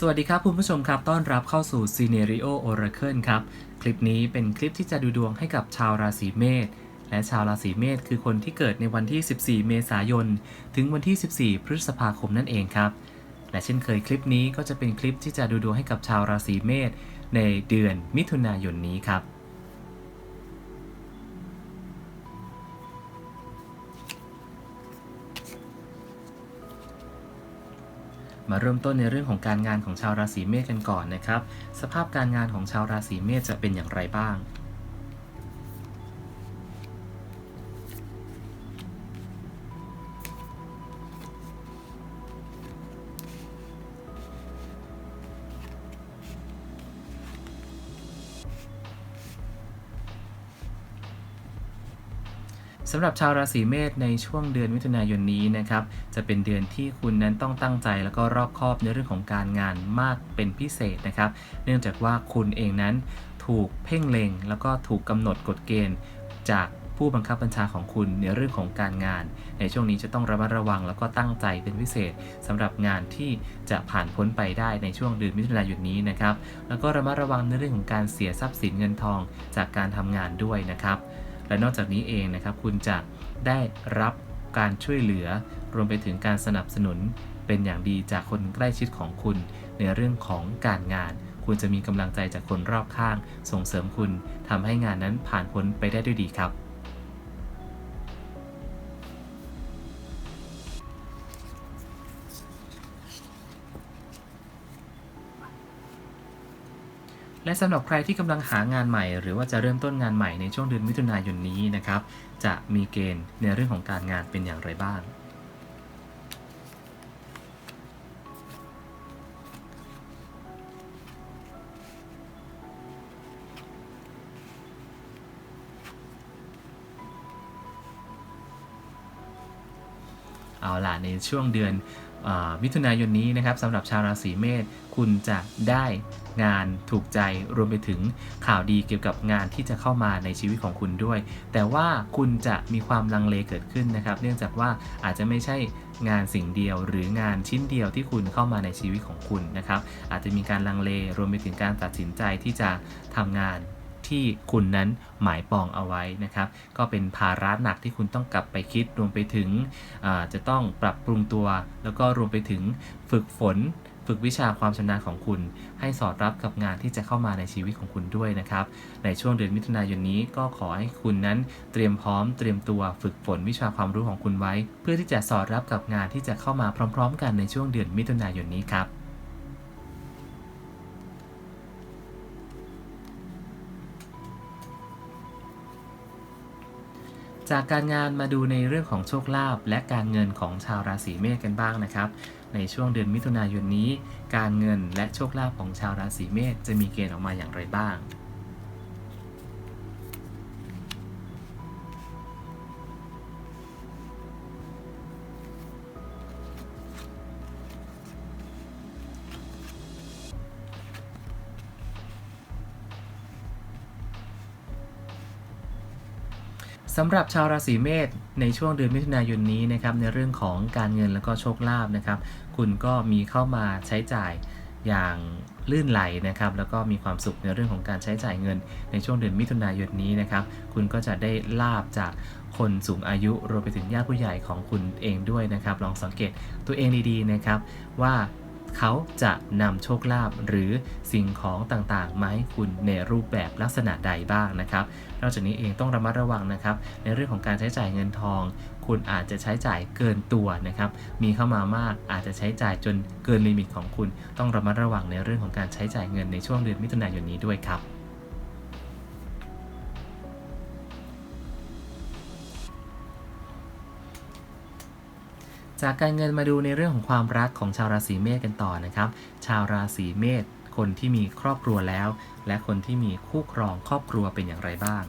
สวัสดีครับคุณผู้ชมครับ ต้อนรับเข้าสู่ Scenario Oracle ครับ คลิปนี้เป็นคลิปที่จะดูดวงให้กับชาวราศีเมษ และชาวราศีเมษคือคนที่เกิดในวันที่ 14 เมษายน ถึงวันที่ 14 พฤษภาคมนั่นเองครับ และเช่นเคยคลิปนี้ก็จะเป็นคลิปที่จะดูดวงให้กับชาวราศีเมษในเดือนมิถุนายนนี้ครับ มาเริ่มต้นในเรื่องของการงานของชาวราศีเมษกันก่อนนะครับ สภาพการงานของชาวราศีเมษจะเป็นอย่างไรบ้างำหรับชาวราศีเมษในช่วงเดือนมิถุนายนนี้นะครับ จะเป็นเดือนที่คุณนั้นต้องตั้งใจแล้วก็รอบคอบในเรื่องของการงานมากเป็นพิเศษนะครับ เนื่องจากว่าคุณเองนั้นถูกเพ่งเล็ง แล้วก็ถูกกำหนดกฎเกณฑ์จากผู้บังคับบัญชาของคุณในเรื่องของการงาน ในช่วงนี้จะต้องระมัดระวังแล้วก็ตั้งใจเป็นพิเศษสำหรับงานที่จะผ่านพ้นไปได้ในช่วงเดือนมิถุนายนนี้นะครับ แล้วก็ระมัดระวังในเรื่องของการเสียทรัพย์สินเงินทองจากการทำงานด้วยนะครับ และนอกจากนี้เองนะครับ คุณจะได้รับการช่วยเหลือ รวมไปถึงการสนับสนุนเป็นอย่างดีจากคนใกล้ชิดของคุณ ในเรื่องของการงาน คุณจะมีกำลังใจจากคนรอบข้าง ส่งเสริมคุณทำให้งานนั้นผ่านพ้นไปได้ด้วยดีครับ และสำหรับใครที่กำลังหางานใหม่ หรือว่าจะเริ่มต้นงานใหม่ในช่วงเดือนมิถุนายนนี้นะครับ จะมีเกณฑ์ในเรื่องของการงานเป็นอย่างไรบ้าง เอาล่ะในช่วงเดือนมิถุนายนนี้นะครับสำหรับชาวราศีเมษคุณจะได้งานถูกใจรวมไปถึงข่าวดีเกี่ยวกับงานที่จะเข้ามาในชีวิตของคุณด้วย แต่ว่าคุณจะมีความลังเลเกิดขึ้นนะครับ เนื่องจากว่าอาจจะไม่ใช่งานสิ่งเดียวหรืองานชิ้นเดียวที่คุณเข้ามาในชีวิตของคุณนะครับ อาจจะมีการลังเลรวมไปถึงการตัดสินใจที่จะทำงาน ที่คุณนั้นหมายปองเอาไว้นะครับ ก็เป็นภาระหนักที่คุณต้องกลับไปคิดรวมไปถึงจะต้องปรับปรุงตัว แล้วก็รวมไปถึงฝึกฝนฝึกวิชาความชำนาญของคุณ ให้สอดรับกับงานที่จะเข้ามาในชีวิตของคุณด้วยนะครับ ในช่วงเดือนมิถุนายนนี้ก็ขอให้คุณนั้นเตรียมพร้อมเตรียมตัวฝึกฝนวิชาความรู้ของคุณไว้ เพื่อที่จะสอดรับกับงานที่จะเข้ามาพร้อม ๆ กันในช่วงเดือนมิถุนายนนี้ครับ จากการงานมาดูในเรื่องของโชคลาภและการเงินของชาวราศีเมษกันบ้างนะครับ ในช่วงเดือนมิถุนายนนี้ การเงินและโชคลาภของชาวราศีเมษจะมีเกณฑ์ออกมาอย่างไรบ้าง สำหรับชาวราศีเมษในช่วงเดือนมิถุนายนนี้นะครับในเรื่องของการเงินแล้วก็โชคลาภนะครับคุณก็มีเข้ามาใช้จ่ายอย่างลื่นไหลนะครับแล้วก็มีความสุขในเรื่องของการใช้จ่ายเงิน ในช่วงเดือนมิถุนายนนี้นะครับคุณก็จะได้ลาบจากคนสูงอายุรวมไปถึงญาติผู้ใหญ่ของคุณเองด้วยนะครับ ลองสังเกตตัวเองดีๆนะครับว่า เขาจะนำโชคลาภหรือสิ่งของต่างๆมาให้คุณในรูปแบบลักษณะใดบ้างนะครับ นอกจากนี้เองต้องระมัดระวังนะครับ ในเรื่องของการใช้จ่ายเงินทอง คุณอาจจะใช้จ่ายเกินตัวนะครับ มีเข้ามามากอาจจะใช้จ่ายจนเกินลิมิตของคุณ ต้องระมัดระวังในเรื่องของการใช้จ่ายเงินในช่วงเดือนมิถุนายนนี้ด้วยครับ จากการเงินมาดูในเรื่องของความรักของชาวราศีเมษกันต่อนะครับ ชาวราศีเมษคนที่มีครอบครัวแล้ว และคนที่มีคู่ครองครอบครัวเป็นอย่างไรบ้าง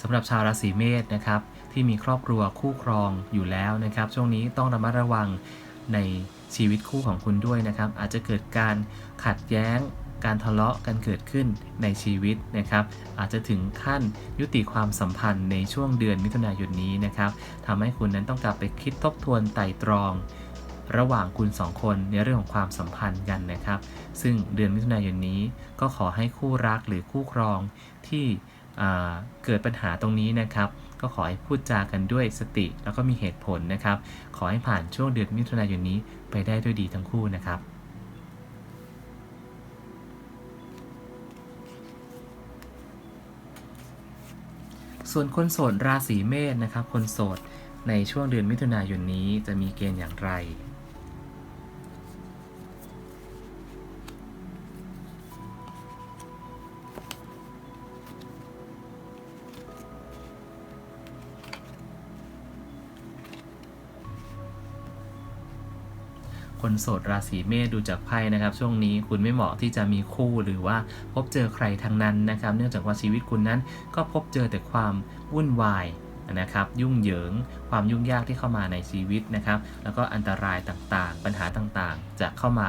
สำหรับชาวราศีเมษนะครับ ที่มีครอบครัวคู่ครองอยู่แล้วนะครับ ช่วงนี้ต้องระมัดระวังในชีวิตคู่ของคุณด้วยนะครับ อาจจะเกิดการขัดแย้งการทะเลาะกันเกิดขึ้นในชีวิตนะครับ อาจจะถึงขั้นยุติความสัมพันธ์ในช่วงเดือนมิถุนายนนี้นะครับทำให้คุณนั้นต้องกลับไปคิดทบทวนไตร่ตรอง ระหว่างคุณสองคนในเรื่องของความสัมพันธ์กันนะครับ ซึ่งเดือนมิถุนายนนี้ก็ขอให้คู่รักหรือคู่ครองที่เกิดปัญหาตรงนี้นะครับ ก็ขอให้พูดจากันด้วยสติ แล้วก็มีเหตุผลนะครับ ขอให้ผ่านช่วงเดือนมิถุนายนนี้ไปได้ด้วยดีทั้งคู่นะครับส่วนคนโสดราศีเมษนะครับ คนโสดในช่วงเดือนมิถุนายนนี้จะมีเกณฑ์อย่างไร คนโสดราศีเมษดูจากไพ่นะครับ ช่วงนี้คุณไม่เหมาะที่จะมีคู่หรือว่าพบเจอใครทั้งนั้นนะครับ เนื่องจากว่าชีวิตคุณนั้นก็พบเจอแต่ความวุ่นวายนะครับยุ่งเหยิงความยุ่งยากที่เข้ามาในชีวิตนะครับ แล้วก็อันตรายต่างๆ ปัญหาต่างๆ จะเข้ามา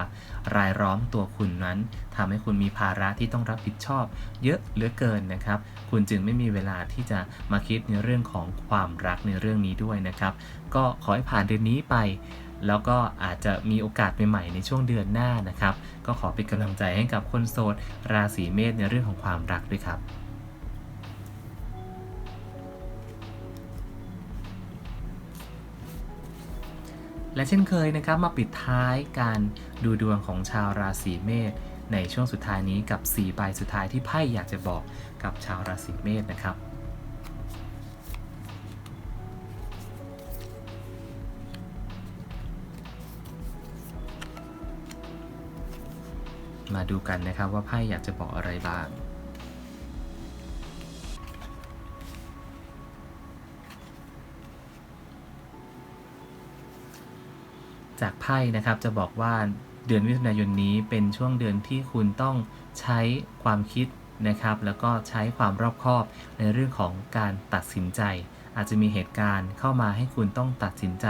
รายล้อมตัวคุณนั้นทำให้คุณมีภาระที่ต้องรับผิดชอบ เยอะเหลือเกินนะครับ คุณจึงไม่มีเวลาที่จะมาคิดในเรื่องของความรักในเรื่องนี้ด้วยนะครับ ก็ขอให้ผ่านเดือนนี้ไป แล้วก็อาจจะมีโอกาสใหม่ๆในช่วงเดือนหน้านะครับ ก็ขอเป็นกำลังใจให้กับคนโสด ราศีเมษในเรื่องของความรักด้วยครับและเช่นเคยนะครับมาปิดท้ายการดูดวงของชาวราศีเมษในช่วงสุดท้ายนี้กับ 4 ใบสุดท้ายที่ไพ่อยากจะบอกกับชาวราศีเมษนะครับ มาดูกันนะครับว่าไพ่อยากจะบอกอะไรบ้างจากไพ่นะครับจะบอกว่าเดือนมิถุนายนนี้เป็นช่วงเดือนที่คุณต้องใช้ความคิดนะครับ แล้วก็ใช้ความรอบคอบในเรื่องของการตัดสินใจ อาจจะมีเหตุการณ์เข้ามาให้คุณต้องตัดสินใจ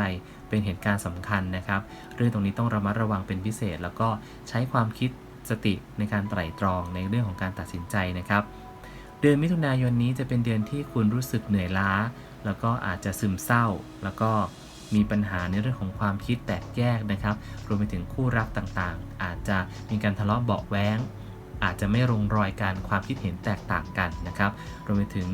เป็นเหตุการณ์สำคัญนะครับ เรื่องตรงนี้ต้องระมัดระวังเป็นพิเศษ แล้วก็ใช้ความคิด สติในการไตร่ตรองในเรื่องของการตัดสินใจนะครับ เดือนมิถุนายนนี้จะเป็นเดือนที่คุณรู้สึกเหนื่อยล้า แล้วก็อาจจะซึมเศร้า แล้วก็มีปัญหาในเรื่องของความคิดแตกแยกนะครับ รวมไปถึงคู่รักต่างๆ อาจจะมีการทะเลาะเบาะแว้ง อาจจะไม่ลงรอยกันความคิดเห็นแตกต่างกันนะครับ รวมไปถึง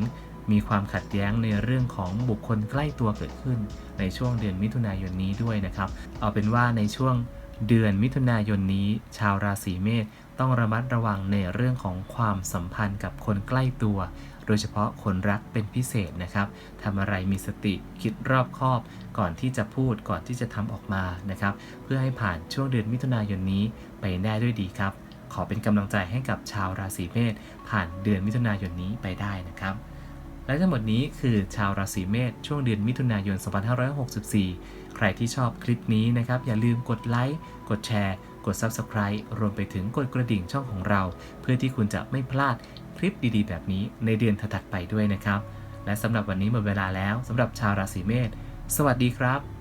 มีความขัดแย้งในเรื่องของบุคคลใกล้ตัวเกิดขึ้น ในช่วงเดือนมิถุนายนนี้ด้วยนะครับ เอาเป็นว่าในช่วง เดือนมิถุนายนนี้ ชาวราศีเมษต้องระมัดระวังในเรื่องของความสัมพันธ์กับคนใกล้ตัว โดยเฉพาะคนรักเป็นพิเศษนะครับทำอะไรมีสติคิดรอบคอบ ก่อนที่จะพูดก่อนที่จะทำออกมานะครับ เพื่อให้ผ่านช่วงเดือนมิถุนายนนี้ไปได้ด้วยดีครับ ขอเป็นกำลังใจให้กับชาวราศีเมษผ่านเดือนมิถุนายนนี้ไปได้นะครับ และทั้งหมดนี้คือชาวราศีเมษช่วงเดือนมิถุนายน 2564 ใครที่ชอบคลิปนี้นะครับ อย่าลืมกดไลค์ กดแชร์ กด Subscribe รวมไปถึงกดกระดิ่งช่องของเรา เพื่อที่คุณจะไม่พลาดคลิปดีๆ แบบนี้ในเดือนถัดไปด้วยนะครับ และสำหรับวันนี้หมดเวลาแล้วสำหรับชาวราศีเมษสวัสดีครับ